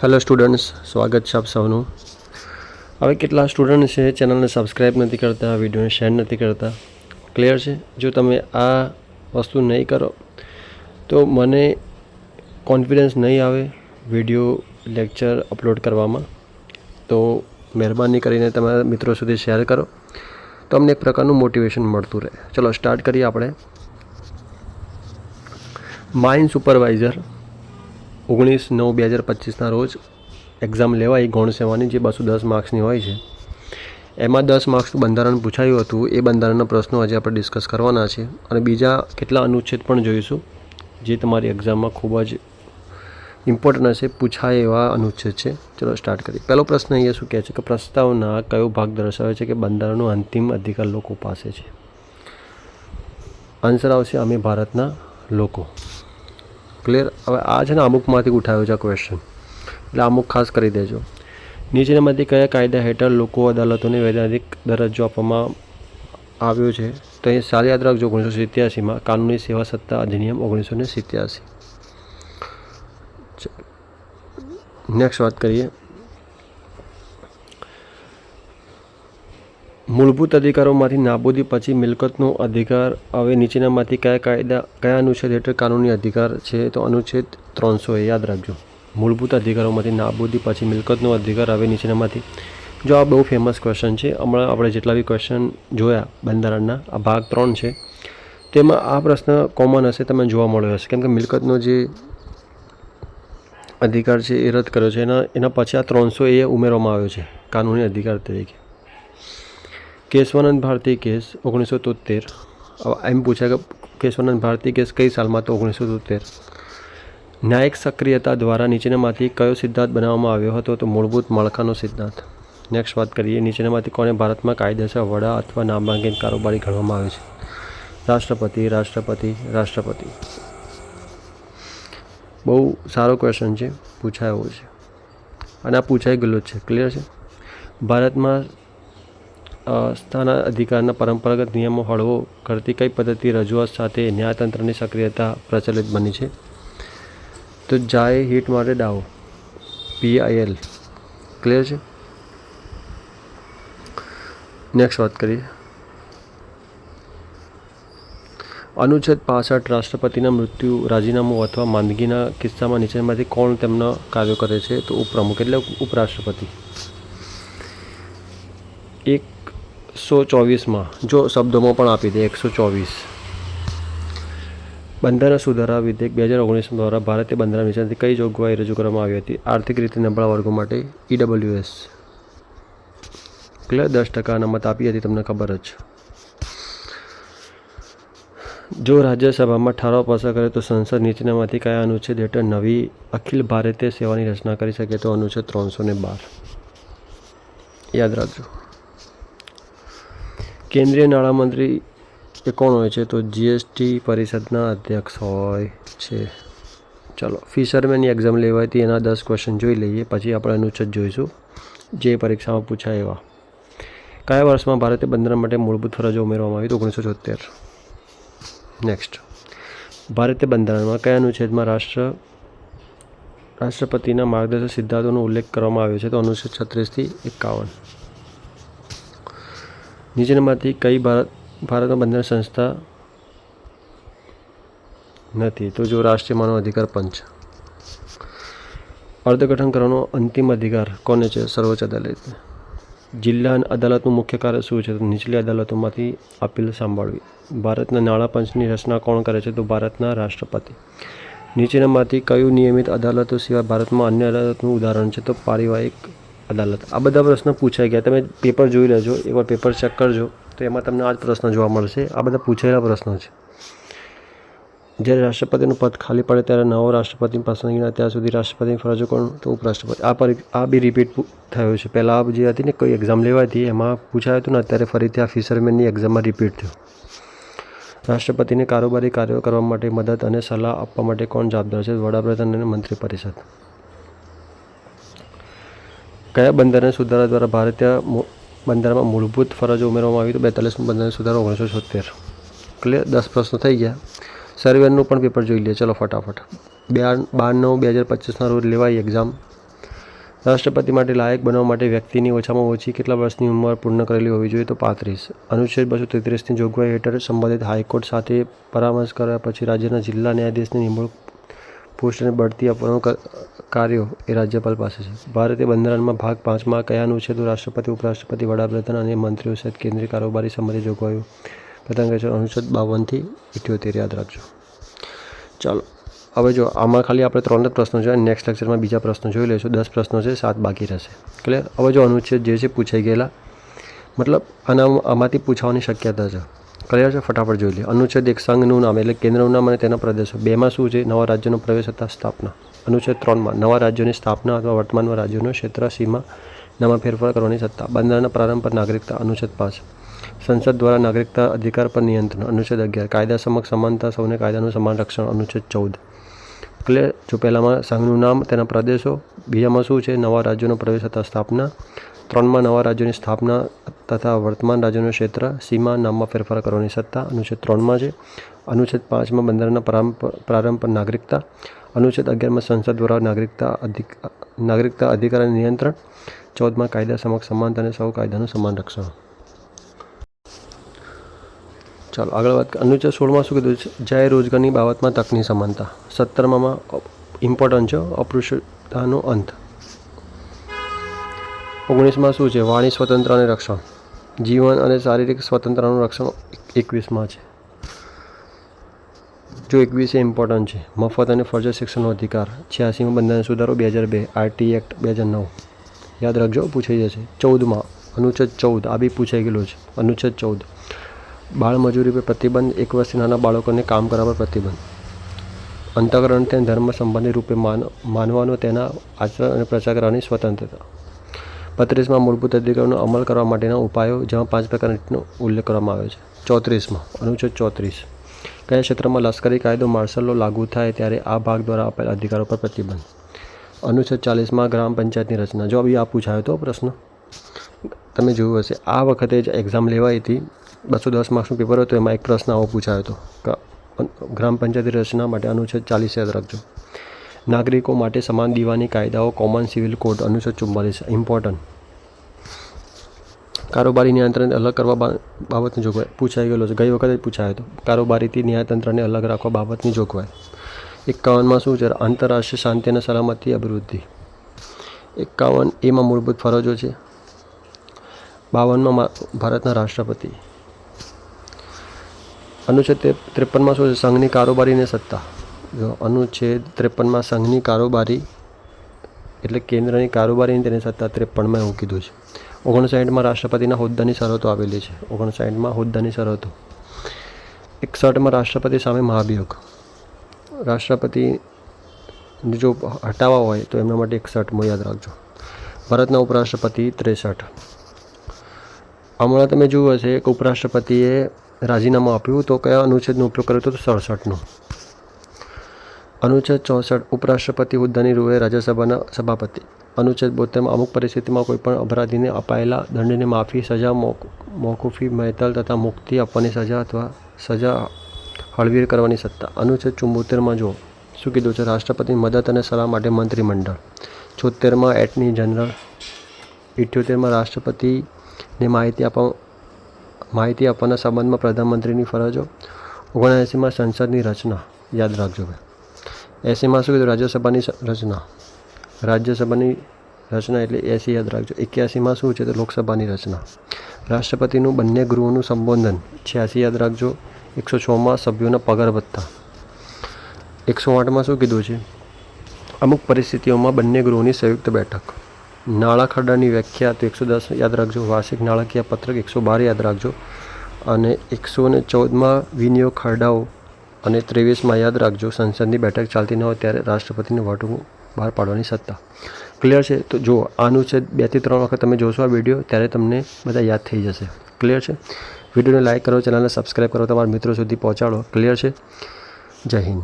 Hello students સ્વાગત છે આપ સૌનું. હવે કેટલા સ્ટુડન્ટ છે ચેનલને સબસ્ક્રાઈબ નથી કરતા, વિડીયોને શેર નથી કરતા. ક્લિયર છે? જો તમે આ વસ્તુ નહીં કરો, તો મને કોન્ફિડન્સ નહીં આવે વીડિયો લેક્ચર અપલોડ કરવામાં. તો મહેરબાની કરીને તમારા મિત્રો સુધી શેર કરો. તો અમને એક પ્રકારનું મોટિવેશન મળતું રહે. ચલો સ્ટાર્ટ કરીએ આપણે. માઇન્ડ સુપરવાઇઝર ઓગણીસ નવ બે હજાર પચીસના રોજ એક્ઝામ લેવાઈ ગૌણ સેવાની જે બસો દસ માર્ક્સની હોય છે. એમાં દસ માર્ક્સ બંધારણ પૂછાયું હતું. એ બંધારણના પ્રશ્નો આજે આપણે ડિસ્કસ કરવાના છે. અને બીજા કેટલા અનુચ્છેદ પણ જોઈશું, જે તમારી એક્ઝામમાં ખૂબ જ ઇમ્પોર્ટન્ટ હશે. પૂછાય એવા અનુચ્છેદ છે. ચલો સ્ટાર્ટ કરીએ. પહેલો પ્રશ્ન અહીંયા શું કહે છે કે પ્રસ્તાવના કયો ભાગ દર્શાવે છે કે બંધારણનો અંતિમ અધિકાર લોકો પાસે છે? આન્સર આવશે, અમે ભારતના લોકો. ક્લિયર હવે આ છે ને અમુકમાંથી ઉઠાવ્યો છે ક્વેશ્ચન એટલે અમુક ખાસ કરી દેજો. નીચેનામાંથી કયા કાયદા હેઠળ લોકો અદાલતોને વૈધાનિક દરજ્જો આપવામાં આવ્યો છે? તો અહીં સારી યાદ રાખજો ઓગણીસો સિત્યાસીમાં કાનૂની સેવા સત્તા અધિનિયમ ઓગણીસો ને સિત્યાસી નેક્સ્ટ વાત કરીએ. મૂળભૂત અધિકારોમાંથી નાબૂદી પછી મિલકતનો અધિકાર. હવે નીચેનામાંથી કયા કાયદા, કયા અનુચ્છેદ હેઠળ કાનૂની અધિકાર છે તો અનુચ્છેદ ત્રણસો એ યાદ રાખજો. મૂળભૂત અધિકારોમાંથી નાબૂદી પછી મિલકતનો અધિકાર, હવે નીચેનામાંથી. જો આ બહુ ફેમસ ક્વેશ્ચન છે, હમણાં આપણે જેટલા બી ક્વેશ્ચન જોયા બંધારણના, આ ભાગ ત્રણ છે, તેમાં આ પ્રશ્ન કોમન હશે, તમને જોવા મળ્યો હશે. કેમ કે મિલકતનો જે અધિકાર છે એ રદ કર્યો છે. એના એના પછી આ ત્રણસો એ ઉમેરવામાં આવ્યો છે, કાનૂની અધિકાર તરીકે. કેશવાનંદ ભારતી કેસ ઓગણીસો તોતેર એમ પૂછાય કે કેશવાનંદ ભારતી કેસ કઈ સાલમાં તો ઓગણીસો તોતેર ન્યાયિક સક્રિયતા દ્વારા નીચેનામાંથી કયો સિદ્ધાંત બનાવવામાં આવ્યો હતો તો મૂળભૂત માળખાનો સિદ્ધાંત. નેક્સ્ટ વાત કરીએ, નીચેનામાંથી કોને ભારતમાં કાયદેસર વડા અથવા નામાંકિત કારોબારી ગણવામાં આવે છે? રાષ્ટ્રપતિ રાષ્ટ્રપતિ રાષ્ટ્રપતિ. બહુ સારો ક્વેશ્ચન છે, પૂછાયો છે. અને આ પૂછાઈ ગયેલો છે ક્લિયર છે? ભારતમાં અ, સ્થાન અધિકારના પરંપરાગત નિયમો હળવો કરતી કઈ પદ્ધતિ રજૂઆત સાથે ન્યાયતંત્રની સક્રિયતા પ્રચલિત બની છે? તો જાય હિટ માટે દાવો પીઆઈએલ ક્લિયર છે? નેક્સ્ટ વાત કરીએ. અનુચ્છેદ પાસઠ રાષ્ટ્રપતિના મૃત્યુ રાજીનામું અથવા માંદગીના કિસ્સામાં નીચેમાંથી કોણ તેમના કાર્યો કરે છે? તો ઉપપ્રમુખ એટલે ઉપરાષ્ટ્રપતિ એકસો ચોવીસમાં, જો શબ્દોમાં પણ આપી દે, એકસો ચોવીસ. બંધારણ સુધારા વિધેયક બે હજાર ઓગણીસ દ્વારા ભારતીય બંધારણ નીચેથી કઈ જોગવાઈ રજૂ કરવામાં આવી હતી? આર્થિક રીતે નબળા વર્ગો માટે ઈડબ્લ્યુએસ ક્લિયર દસ ટકા અનામત આપી હતી તમને ખબર જ. જો રાજ્યસભામાં ઠરાવ પસાર કરે તો સંસદ નીચેનામાંથી કયા અનુચ્છેદ હેઠળ નવી અખિલ ભારતીય સેવાની રચના કરી શકે તો અનુચ્છેદ ત્રણસો ને બાર? યાદ રાખજો. કેન્દ્રીય નાણામંત્રી એ કોણ હોય છે? તો જીએસટી પરિષદના અધ્યક્ષ હોય છે. ચલો, ફિશરમેનની એક્ઝામ લેવાય હતી એના દસ ક્વેશ્ચન જોઈ લઈએ. પછી આપણે અનુચ્છેદ જોઈશું. જે પરીક્ષામાં પૂછાય એવા. કયા વર્ષમાં ભારતે બંધારણ માટે મૂળભૂત ફરજો ઉમેરવામાં આવી? તો ઓગણીસો છોતેર. નેક્સ્ટ ભારતીય બંધારણમાં કયા અનુચ્છેદમાં રાષ્ટ્ર, રાષ્ટ્રપતિના માર્ગદર્શક સિદ્ધાંતોનો ઉલ્લેખ કરવામાં આવ્યો છે? તો અનુચ્છેદ છત્રીસથી એકાવન. નીચેનામાંથી કઈ ભારત, ભારતમાં બંધારણ સંસ્થા નથી. તો જો રાષ્ટ્રીય માનવ અધિકાર પંચ. અર્થઘટન કરવાનો અંતિમ અધિકાર કોને છે? સર્વોચ્ચ અદાલત. જિલ્લા અદાલતનું મુખ્ય કાર્ય શું છે? તો નીચલી અદાલતોમાંથી અપીલ સાંભળવી. ભારતના નાણાં પંચની રચના કોણ કરે છે? તો ભારતના રાષ્ટ્રપતિ. નીચેનામાંથી કયું નિયમિત અદાલતો સિવાય ભારતમાં અન્ય અદાલતનું ઉદાહરણ છે? તો પારિવારિક અદાલત. આ બધા પ્રશ્ન પૂછાઈ ગયા. તમે પેપર જોઈ લેજો. એકવાર પેપર ચેક કરજો. તો એમાં તમને આ જ પ્રશ્ન જોવા મળશે. આ બધા પૂછાયેલા પ્રશ્નો છે. જ્યારે રાષ્ટ્રપતિનું પદ ખાલી પડે ત્યારે નવો રાષ્ટ્રપતિની પસંદગીના ત્યાં સુધી રાષ્ટ્રપતિની ફરજો કોણ? તો ઉપરાષ્ટ્રપતિ. આ પર આ બી રિપીટ થયું છે. પહેલાં જે હતી ને કોઈ એક્ઝામ લેવાઈ હતી, એમાં પૂછાયું હતું ને, અત્યારે ફરીથી આ ફિશરમેનની એક્ઝામમાં રિપીટ થયું. રાષ્ટ્રપતિને કારોબારી કાર્યો કરવા માટે મદદ અને સલાહ આપવા માટે કોણ જવાબદાર છે? વડાપ્રધાન અને મંત્રી પરિષદ. કયા બંધારણ સુધારા દ્વારા ભારતીય બંદરમાં મૂળભૂત ફરજો ઉમેરવામાં આવી તો બેતાલીસમું બંધારણ સુધારો ઓગણીસો છોતેર એટલે દસ પ્રશ્નો થઈ ગયા. સર્વેનું પણ પેપર જોઈ લઈએ ચલો ફટાફટ. બે બાર નવ બે હજાર પચીસના રોજ લેવાઈ એક્ઝામ રાષ્ટ્રપતિ માટે લાયક બનવા માટે વ્યક્તિની ઓછામાં ઓછી કેટલા વર્ષની ઉંમર પૂર્ણ કરેલી હોવી જોઈએ તો પાંત્રીસ. અનુચ્છેદ બસો તેત્રીસની જોગવાઈ હેઠળ સંબંધિત હાઈકોર્ટ સાથે પરામર્શ કર્યા પછી રાજ્યના જિલ્લા ન્યાયાધીશની નિમણૂક અને બઢતી આપવાનો કાર્યો એ રાજ્યપાલ પાસે છે. ભારતીય બંધારણમાં ભાગ પાંચમાં કયા અનુચ્છેદો રાષ્ટ્રપતિ, ઉપરાષ્ટ્રપતિ, વડાપ્રધાન અને મંત્રીઓ સહિત કેન્દ્રીય કારોબારી સંબંધી જોગવાઈઓ. કરે છે અનુચ્છેદ બાવનથી ઇઠ્યોતેર, યાદ રાખજો. ચાલો, હવે જો આમાં ખાલી આપણે ત્રણ જ પ્રશ્નો છે નેક્સ્ટ લેક્ચરમાં બીજા પ્રશ્નો જોઈ લઈશું. દસ પ્રશ્નો છે, સાત બાકી રહેશે. ક્લિયર હવે જો અનુચ્છેદ જે છે પૂછાઈ ગયેલા. મતલબ આના આમાંથી પૂછવાની શક્યતા છે. ક્લિયર છે? ફટાફટ જોઈ લઈએ અનુચ્છેદ એક સંઘનું નામ એટલે કેન્દ્રનું નામ અને તેના પ્રદેશો. બેમાં શું છે? નવા રાજ્યનો પ્રવેશ હતા, સ્થાપના. અનુચ્છેદ ત્રણમાં, નવા રાજ્યોની સ્થાપના અથવા વર્તમાનમાં રાજ્યોનો ક્ષેત્ર, સીમા, નામાં ફેરફાર કરવાની સત્તા. બંધારણના પ્રારંભ પર નાગરિકતા, અનુચ્છેદ પાંચ. સંસદ દ્વારા નાગરિકતા અધિકાર પર નિયંત્રણ. અનુચ્છેદ અગિયાર. કાયદા સમક્ષ સમાનતા, સૌને કાયદાનું સમાન રક્ષણ. અનુચ્છેદ ચૌદ. એટલે જો પહેલામાં સંઘનું નામ, તેના પ્રદેશો, બીજામાં શું છે? નવા રાજ્યોનો પ્રવેશ તથા સ્થાપના. ત્રણમાં નવા રાજ્યોની સ્થાપના તથા વર્તમાન રાજ્યોનું ક્ષેત્ર સીમા નામમાં ફેરફાર કરવાની સત્તા, અનુચ્છેદ ત્રણમાં છે. અનુચ્છેદ પાંચમાં બંધારણના પ્રારંભ પર- નાગરિકતા, અનુચ્છેદ અગિયારમાં સંસદ દ્વારા નાગરિકતા અધિક, નાગરિકતા અધિકાર અને નિયંત્રણ, ચૌદમાં કાયદા સમક્ષ સમાનતા અને સૌ કાયદાનું સમાન રક્ષણ. ચાલો, આગળ વાત અનુચ્છેદ સોળમાં શું કીધું છે? જાહેર રોજગારની બાબતમાં તકની સમાનતા. સત્તરમાં ઇમ્પોર્ટન્ટ છે અપૃષ્ટતાનો અંત. ઓગણીસમાં શું છે? વાણી સ્વતંત્ર અને રક્ષણ. જીવન અને શારીરિક સ્વતંત્રતાનું રક્ષણ એકવીસમાં છે. જો એકવીસ એ ઇમ્પોર્ટન્ટ છે, મફત અને ફરજિયાત શિક્ષણનો અધિકાર. છ્યાસીમાં બંધારણ સુધારો બે હજાર બે, આરટી એક્ટ બે હજાર નવ. યાદ રાખજો, પૂછાઈ જશે. ચૌદમાં, અનુચ્છેદ ચૌદ, આ બી પૂછાઈ ગયેલું છે. અનુચ્છેદ ચૌદ. બાળમજૂરી પર પ્રતિબંધ, એક વર્ષથી નાના બાળકોને કામ કરવા પર પ્રતિબંધ. અંતકરણ તેને ધર્મ સંબંધી રૂપે માન, માનવાનો, તેના આચરણ અને પ્રચાર કરવાની સ્વતંત્રતા. બત્રીસમાં મૂળભૂત અધિકારોનો અમલ કરવા માટેના ઉપાયો, જેમાં પાંચ પ્રકારનો ઉલ્લેખ કરવામાં આવ્યો છે. ચોત્રીસમાં, અનુચ્છેદ ચોત્રીસ. કયા ક્ષેત્રમાં લશ્કરી કાયદો માર્શલ લાગુ થાય ત્યારે આ ભાગ દ્વારા આપેલ અધિકારો પર પ્રતિબંધ? અનુચ્છેદ ચાલીસમાં ગ્રામ પંચાયતની રચના. જો બી આ પૂછાયો હતો પ્રશ્ન. તમે જોયું હશે. આ વખતે જ એક્ઝામ લેવાઈ હતી. બસો દસ માર્ક્સનું પેપર હતું. એમાં એક પ્રશ્ન આવો પૂછાયો હતો ગ્રામ પંચાયતની રચના માટે અનુચ્છેદ ચાલીસ યાદ રાખજો. નાગરિકો માટે સમાન દીવાની કાયદાઓ કોમન સિવિલ કોડ અનુસાર ચુમ્માલીસ ઇમ્પોર્ટન્ટ કારોબારી નિયંત્રણને અલગ કરવા બાબતની જોગવાઈ. પૂછાઈ ગયેલો છે. ગઈ વખતે પૂછાયો હતો. કારોબારીથી ન્યાયતંત્રને અલગ રાખવા બાબતની જોગવાઈ. એકાવનમાં શું છે? આંતરરાષ્ટ્રીય શાંતિ અને સલામતી અભિવૃદ્ધિ. એકાવન એમાં મૂળભૂત ફરજો છે. બાવનમાં ભારતના રાષ્ટ્રપતિ. અનુચ્છેદ ત્રે- ત્રેપનમાં શું છે? સંઘની કારોબારીને સત્તા. અનુચ્છેદ ત્રેપનમાં સંઘની કારોબારી એટલે કેન્દ્રની કારોબારી તેની સત્તા ત્રેપનમાં એવું કીધું છે. ઓગણસાઠમાં રાષ્ટ્રપતિના હોદ્દાની શરતો આવેલી છે. ઓગણસાઠમાં હોદ્દાની શરતો. એકસઠમાં રાષ્ટ્રપતિ સામે મહાભિયોગ. રાષ્ટ્રપતિ જો હટાવવા હોય તો એમના માટે એકસઠમો યાદ રાખજો. ભારતના ઉપરાષ્ટ્રપતિ ત્રેસઠ. હમણાં તમે જોયું હશે કે ઉપરાષ્ટ્રપતિએ રાજીનામું આપ્યું તો કયા અનુચ્છેદનો ઉપયોગ કર્યો હતો તો સડસઠનો. અનુચ્છેદ ચોસઠ ઉપરાષ્ટ્રપતિ હોદ્દાની રૂએ રાજ્યસભાના સભાપતિ. અનુચ્છેદ બોતેરમાં અમુક પરિસ્થિતિમાં કોઈપણ અપરાધીને અપાયેલા દંડની માફી, સજા, મોક, મોકૂફી, મહેતલ તથા મુક્તિ આપવાની સજા અથવા સજા હળવી કરવાની સત્તા. અનુચ્છેદ ચુંબોતેરમાં જો શું કીધું છે? રાષ્ટ્રપતિની મદદ અને સલાહ માટે મંત્રીમંડળ. છોતેરમાં એટની જનરલ. ઇઠ્યોતેરમાં રાષ્ટ્રપતિને માહિતી આપવા, માહિતી આપવાના સંબંધમાં પ્રધાનમંત્રીની ફરજો. ઓગણએંસીમાં સંસદની રચના. યાદ રાખજો ભાઈ. એંસીમાં શું કીધું? રાજ્યસભાની રચના. રાજ્યસભાની રચના એટલે એસી યાદ રાખજો. એક્યાસીમાં શું છે તો લોકસભાની રચના. રાષ્ટ્રપતિનું બંને ગૃહોનું સંબોધન. છ્યાસી યાદ રાખજો. એકસો છમાં સભ્યોના પગાર ભથ્થા. એકસો આઠમાં શું કીધું છે? અમુક પરિસ્થિતિઓમાં બંને ગૃહોની સંયુક્ત બેઠક. નાણાં ખરડાની વ્યાખ્યા તો એકસો દસ યાદ રાખજો. વાર્ષિક નાણાકીય પત્રક એકસો બાર યાદ રાખજો. અને એકસો ને ચૌદમાં વિનિયોગ ખરડાઓ અને ત્રેવીસમાં યાદ રાખજો, સંસદની બેઠક ચાલતી ન હોય ત્યારે રાષ્ટ્રપતિને વટહુકમ બહાર પાડવાની સત્તા. ક્લિયર છે? તો જો આનું છે બેથી ત્રણ વખત તમે જોશો આ વીડિયો ત્યારે તમને બધા યાદ થઈ જશે. ક્લિયર છે? વિડીયોને લાઇક કરો, ચેનલને સબસ્ક્રાઈબ કરો, તમારા મિત્રો સુધી પહોંચાડો. ક્લિયર છે? જય હિન્દ.